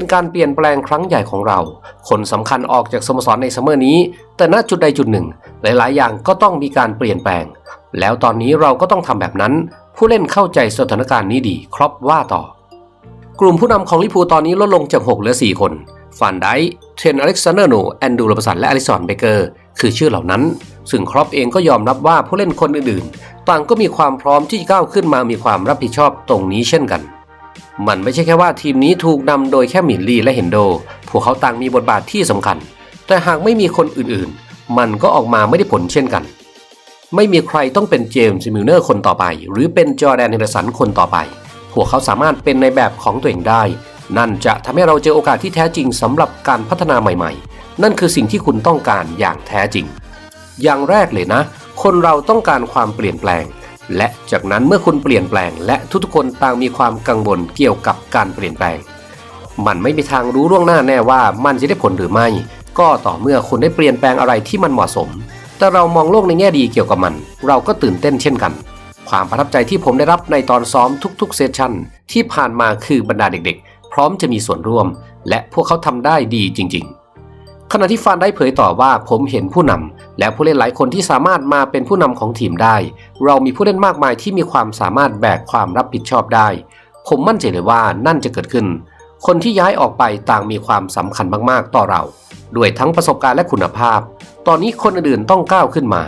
เป็นการเปลี่ยนแปลงครั้งใหญ่ของเรา คนสำคัญออกจากสโมสรในซัมเมอร์นี้ แต่ณจุดใดจุดหนึ่ง หลายๆ อย่างก็ต้องมีการเปลี่ยนแปลง แล้วตอนนี้เราก็ต้องทำแบบนั้น ผู้เล่นเข้าใจสถานการณ์นี้ดี ครอปว่าต่อ กลุ่มผู้นำของลิพูตอนนี้ลดลงจาก 6 เหลือ 4 คนฟานไดเทรนอเล็กซานเดอร์โนแอนดูโรบสันและอลิสันเบเกอร์คือชื่อเหล่านั้น ซึ่งครอปเองก็ยอมรับว่าผู้เล่นคนอื่นๆ ต่างก็มีความพร้อมที่จะก้าวขึ้นมามีความรับผิดชอบตรงนี้เช่นกัน มันไม่ใช่แค่ว่าทีมนี้ถูกนำโดยแค่หมินลีและเฮนโด พวกเขาต่างมีบทบาทที่สำคัญ แต่หากไม่มีคนอื่นๆ มันก็ออกมาไม่ได้ผลเช่นกัน ไม่มีใครต้องเป็นเจมส์มิลเนอร์คนต่อไป หรือเป็นจอร์แดนเฮนเดอร์สันคนต่อไป พวกเขาสามารถเป็นในแบบของตัวเองได้ นั่นจะทำให้เราเจอโอกาสที่แท้จริงสำหรับการพัฒนาใหม่ๆ นั่นคือสิ่งที่คุณต้องการอย่างแท้จริง อย่างแรกเลยนะ คนเราต้องการความเปลี่ยนแปลง และจากนั้นเมื่อคุณเปลี่ยนแปลง และทุกๆคนต่างมีความกังวลเกี่ยวกับการเปลี่ยนแปลง มันไม่มีทางรู้ล่วงหน้าแน่ว่ามันจะได้ผลหรือไม่ ก็ต่อเมื่อคุณได้เปลี่ยนแปลงอะไรที่มันเหมาะสม แต่เรามองโลกในแง่ดีเกี่ยวกับมัน เราก็ตื่นเต้นเช่นกัน ความประทับใจที่ผมได้รับในตอนซ้อมทุกๆเซสชั่นที่ผ่านมาคือบรรดาเด็กๆ พร้อมจะมีส่วนร่วม และพวกเขาทำได้ดีจริง ๆ ขณะที่ฟานได้เผยต่อว่าผมเห็นผู้นำและผู้เล่นหลายคนที่สามารถมาเป็นผู้นำของทีมได้ เรามีผู้เล่นมากมายที่มีความสามารถแบกความรับผิดชอบได้ ผมมั่นใจเลยว่านั่นจะเกิดขึ้น คนที่ย้ายออกไปต่างมีความสำคัญมากๆ ต่อเรา ด้วยทั้งประสบการณ์และคุณภาพ ตอนนี้คนอื่นๆต้องก้าวขึ้นมา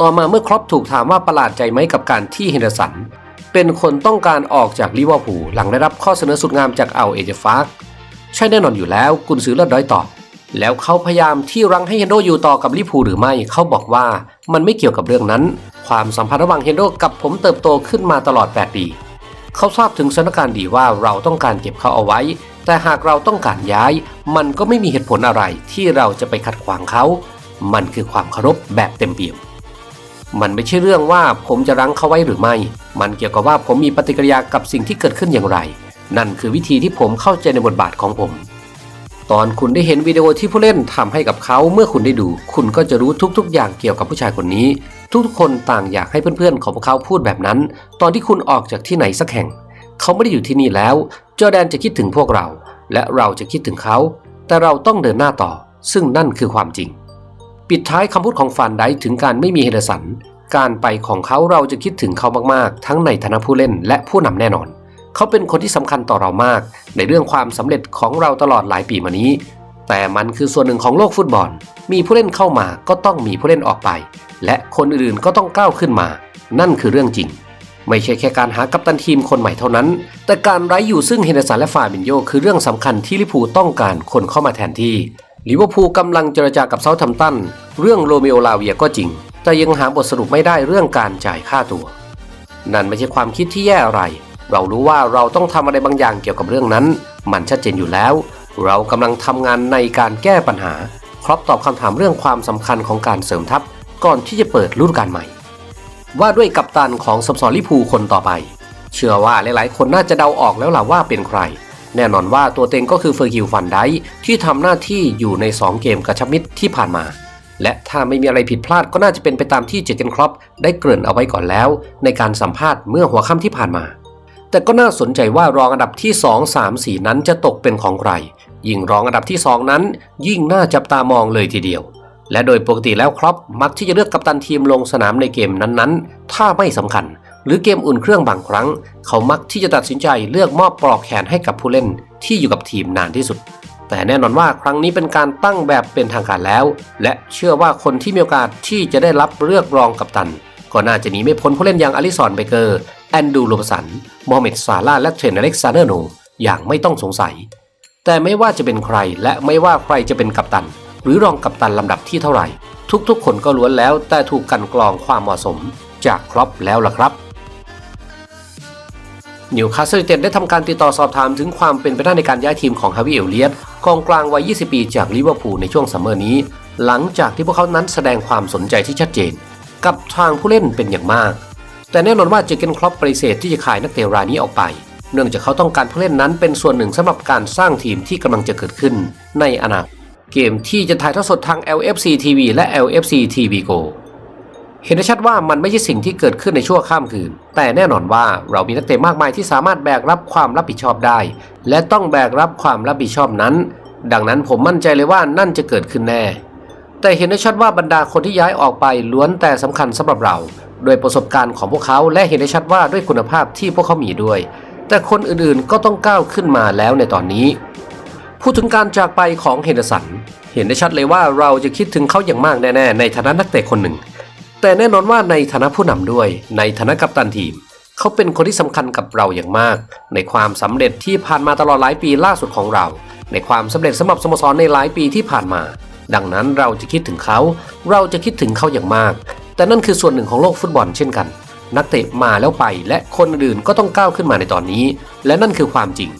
ต่อมาเมื่อครอปถูกถามว่าประหลาดใจไหมกับการที่เฮนเดอร์สันเป็นคนต้องการออกจากลิเวอร์พูลหลังได้รับข้อเสนอสุดงามจากเอาเอเจฟาร์กใช่แน่นอนอยู่แล้วกุนซือเลือดร้อยตอบ แล้วเขาพยายามที่รั้งให้เฮนโดอยู่ต่อกับลิพูหรือไม่ เขาบอกว่ามันไม่เกี่ยวกับเรื่องนั้น ความสัมพันธ์ระหว่างเฮนโดกับผมเติบโตขึ้นมาตลอด 8 ปี เขาทราบถึงสถานการณ์ดีว่าเราต้องการเก็บเขาเอาไว้ แต่หากเราต้องการย้าย มันก็ไม่มีเหตุผลอะไรที่เราจะไปขัดขวางเขา มันคือความเคารพแบบเต็มเปี่ยม มันไม่ใช่เรื่องว่าผมจะรั้งเขาไว้หรือไม่ มันเกี่ยวกับว่าผมมีปฏิกิริยากับสิ่งที่เกิดขึ้นอย่างไร นั่นคือวิธีที่ผมเข้าใจในบทบาทของผม ตอนคุณได้เห็นวิดีโอที่ผู้เล่นทำให้กับเขาเมื่อคุณได้ดู คุณก็จะรู้ทุกๆ อย่างเกี่ยวกับผู้ชายคนนี้ ทุกๆคนต่างอยากให้เพื่อนๆของพวกเขาพูดแบบนั้น ตอนที่คุณออกจากที่ไหนสักแห่ง เขาไม่ได้อยู่ที่นี่แล้ว จอแดนจะคิดถึงพวกเรา และเราจะคิดถึงเขา แต่เราต้องเดินหน้าต่อ ซึ่งนั่นคือความจริง ปิดท้ายคำพูดของฟานไดถึงการไม่มีเฮเดสัน การไปของเขาเราจะคิดถึงเขามากๆ ทั้งในฐานะผู้เล่นและผู้นำแน่นอน เขาเป็นคนที่สำคัญต่อเรามาก ในเรื่องความสำเร็จของเราตลอดหลายปีมานี้ แต่มันคือส่วนหนึ่งของโลกฟุตบอล มีผู้เล่นเข้ามาก็ต้องมีผู้เล่นออกไป และคนอื่นๆก็ต้องก้าวขึ้นมา นั่นคือเรื่องจริง ไม่ใช่แค่การหากัปตันทีมคนใหม่เท่านั้น แต่การไร้อยู่ซึ่งเฮนเดอร์สันและฟาบินโยคือเรื่องสำคัญที่ลิเวอร์พูต้องการคนเข้ามาแทนที่ลิเวอร์พูลกำลังเจรจากับเซาท์แฮมป์ตันเรื่องโรเมโอลาเวียก็จริง แต่ยังหาบทสรุปไม่ได้เรื่องการจ่ายค่าตัว นั่นไม่ใช่ความคิดที่แย่อะไร เรารู้ว่าเราต้องทำอะไรบางอย่างเกี่ยวกับเรื่องนั้น มันชัดเจนอยู่แล้ว เรากำลังทำงานในการแก้ปัญหา ครอบตอบคำถามเรื่องความสำคัญของการเสริมทัพ ก่อนที่จะเปิดฤดูกาลใหม่ ว่าด้วยกัปตันของสมสรลิเวอร์พูคนต่อไป เชื่อว่าหลายๆ คนน่าจะเดาออกแล้วล่ะว่าเป็นใคร แน่นอนว่าตัวเต็งก็คือเฟอร์กิลฟันไดที่ทำหน้าที่อยู่ใน 2 เกมกระชับมิตรที่ผ่านมาและถ้าไม่มีอะไรผิดพลาดก็น่าจะเป็นไปตามที่เจเกนครอปได้เกริ่นเอาไว้ก่อนแล้ว ในการสัมภาษณ์เมื่อหัวค่ำที่ผ่านมา แต่ก็น่าสนใจว่ารองอันดับที่ 2 3 4 นั้นจะตกเป็นของใคร ยิ่งรองอันดับที่ 2 นั้น ยิ่งน่าจับตามองเลยทีเดียว และโดยปกติแล้วครอปมักที่จะเลือกกัปตันทีมลงสนามในเกมนั้นๆ ถ้าไม่สำคัญ หรือเกมอุ่นเครื่องบางครั้ง เขามักที่จะตัดสินใจเลือกมอบปลอกแขนให้กับผู้เล่นที่อยู่กับทีมนานที่สุด แต่แน่นอนว่าครั้งนี้เป็นการตั้งแบบเป็นทางการแล้ว และเชื่อว่าคนที่มีโอกาสที่จะได้รับเลือกรองกัปตัน ก็น่าจะหนีไม่พ้นผู้เล่นอย่างอลิสันเบเกอร์ แอนดูโรบสันมฮัมเมดซาลาและเทรนอเล็กซานเดอร์โนอย่างไม่ต้องสงสัย แต่ไม่ว่าจะเป็นใครและไม่ว่าใครจะเป็นกัปตัน หรือรองกัปตันลำดับที่เท่าไหร่ ทุกๆ คนก็ล้วนแล้วแต่ถูกกันกรองความเหมาะสมจากครอปแล้วล่ะครับนิวคาสเซิลเต็ดได้ทำการติดต่อสอบถามถึงความเป็นไปได้ในการย้ายทีมของฮาวิเอลเลียตกองกลางวัย 20 ปีจากลิเวอร์พูลในช่วงซัมเมอร์นี้ หลังจากที่พวกเขานั้นแสดงความสนใจที่ชัดเจน กับทางผู้เล่นเป็นอย่างมาก แต่แน่นอนว่าเจอเกนครอปปฏิเสธที่จะขายนักเตะรายนี้ออกไป เนื่องจากเขาต้องการผู้เล่นนั้นเป็นส่วนหนึ่งสำหรับการสร้างทีมที่กำลังจะเกิดขึ้นในอนาคตเกมที่จะถ่ายทอดสดทาง LFC TV และ LFC TV Go เห็นได้ชัดว่ามันไม่ใช่สิ่งที่เกิดขึ้นในชั่วข้ามคืน แต่แน่นอนว่าเรามีนักเตะมากมายที่สามารถแบกรับความรับผิดชอบได้ และต้องแบกรับความรับผิดชอบนั้น ดังนั้นผมมั่นใจเลยว่านั่นจะเกิดขึ้นแน่ แต่เห็นได้ชัดว่าบรรดาคนที่ย้ายออกไปล้วนแต่สำคัญสำหรับเรา โดยประสบการณ์ของพวกเขาและเห็นได้ชัดว่าด้วยคุณภาพที่พวกเขามีด้วย แต่คนอื่นๆก็ต้องก้าวขึ้นมาแล้วในตอนนี้ พูดถึงการจากไปของเฮนเดอร์สัน เห็นได้ชัดเลยว่าเราจะคิดถึงเขาอย่างมากแน่ๆในฐานะนักเตะคนหนึ่ง แต่แน่นอนว่าในฐานะผู้นำด้วย ในฐานะกัปตันทีม เขาเป็นคนที่สำคัญกับเราอย่างมาก ในความสำเร็จที่ผ่านมาตลอดหลายปีล่าสุดของเรา ในความสำเร็จสำหรับสโมสรในหลายปีที่ผ่านมา ดังนั้นเราจะคิดถึงเขา เราจะคิดถึงเขาอย่างมาก แต่นั่นคือส่วนหนึ่งของโลกฟุตบอลเช่นกัน นักเตะมาแล้วไปและคนอื่นก็ต้องก้าวขึ้นมาในตอนนี้ และนั่นคือความจริง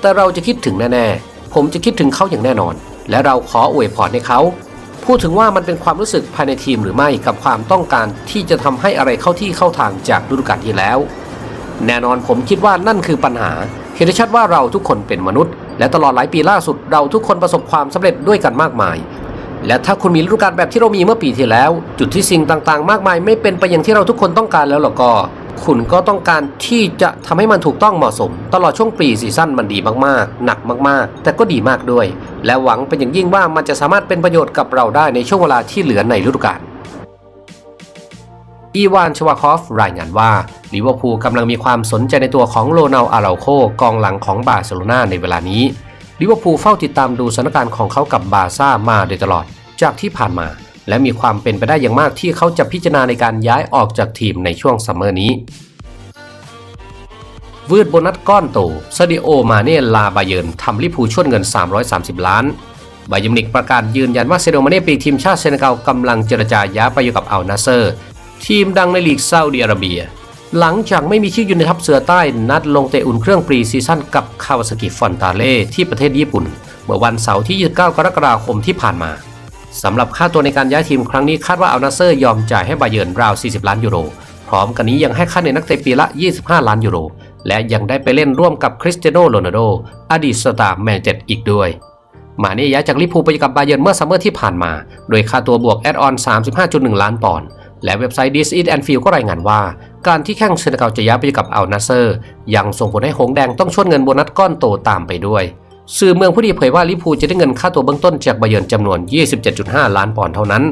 แต่เราจะคิดถึงแน่ๆ ผมจะคิดถึงเขาอย่างแน่นอน และเราขออวยพรให้เขา พูดถึงว่ามันเป็นความรู้สึกภายในทีมหรือไม่กับความต้องการที่จะทำให้อะไรเข้าที่เข้าทางจากฤดูกาลที่แล้ว แน่นอนผมคิดว่านั่นคือปัญหาเห็นได้ชัดว่าเราทุกคนเป็นมนุษย์ และตลอดหลายปีล่าสุดเราทุกคนประสบความสำเร็จด้วยกันมากมาย และถ้าคุณมีฤดูกาลแบบที่เรามีเมื่อปีที่แล้ว จุดที่สิ่งต่างๆ มากมาย ไม่เป็นไปอย่างที่เราทุกคนต้องการแล้วหรอกก็ คุณก็ต้องการที่จะทำให้มันถูกต้องเหมาะสม ตลอดช่วงปีซีซั่นมันดีมากๆ หนักมากๆ แต่ก็ดีมากด้วย และหวังเป็นอย่างยิ่งว่ามันจะสามารถเป็นประโยชน์กับเราได้ในช่วงเวลาที่เหลือในฤดูกาลอีวานชวาคอฟรายงานว่าลิเวอร์พูลกำลังมีความสนใจในตัวของโรนัลอาราโคกองหลังของบาร์เซโลนาในเวลานี้ ลิเวอร์พูลเฝ้าติดตามดูสถานการณ์ของเขากับบาร์ซ่ามาโดยตลอด จากที่ผ่านมา และมีความเป็นไปได้อย่างมากที่เขาจะพิจารณาในการย้ายออกจากทีมในช่วงซัมเมอร์นี้วืดโบนัสก้อนโตซาดิโอมาเน่ลาบาเยินทำลิเวอร์พูลชดเงิน 330 ล้าน บายิร์นนิกประกาศยืนยันว่าเซโดมาเน่ปีกทีมชาติเซเนกัลกำลังเจรจาย้ายไปอยู่กับอัลนาเซอร์ ทีมดังในลีกซาอุดิอาระเบีย หลังจากไม่มีชื่ออยู่ในทัพเสือใต้ นัดลงเตะอุ่นเครื่องปรีซีซั่นกับคาวาซากิฟอนตาเล่ที่ประเทศญี่ปุ่น เมื่อวันเสาร์ที่ 29 กรกฎาคมที่ผ่านมาสำหรับค่าตัวในการย้ายทีมครั้งนี้คาดว่าอัลนาเซอร์ยอมจ่ายให้บาเยิร์นราว 40 ล้านยูโร พร้อมกันนี้ยังให้ค่าเหนื่อยนักเตะปีละ 25 ล้านยูโร และยังได้ไปเล่นร่วมกับคริสเตียโนโรนัลโด อดีตสตาร์แมนเชสเตอร์อีกด้วย มาเน่ย้ายจากลิเวอร์พูลไปอยู่กับบาเยิร์นเมื่อซัมเมอร์ที่ผ่านมา โดยค่าตัวบวกแอดออน 35.1 ล้านปอนด์ และเว็บไซต์ This Is Anfield ก็รายงานว่า การที่แข้งเซเนกัลจะย้ายไปกับอัลนาเซอร์ ยังส่งผลให้หงแดงต้องชดเงินโบนัสก้อนโตตามไปด้วย สื่อเมืองผู้ดีเผยว่าลิพูจะได้เงินค่าตัวเบื้องต้นจากบาเยิร์นจำนวน 27.5 ล้านปอนด์เท่านั้น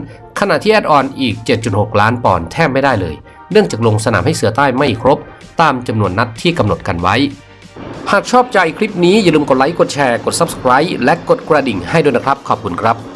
ขณะที่แอดออนอีก 7.6 ล้านปอนด์แทบไม่ได้เลย เนื่องจากลงสนามให้เสือใต้ไม่ครบ ตามจำนวนนัดที่กำหนดกันไว้ หากชอบใจคลิปนี้อย่าลืมกดไลค์กดแชร์กด Subscribe และกดกระดิ่งให้ด้วยนะครับขอบคุณครับ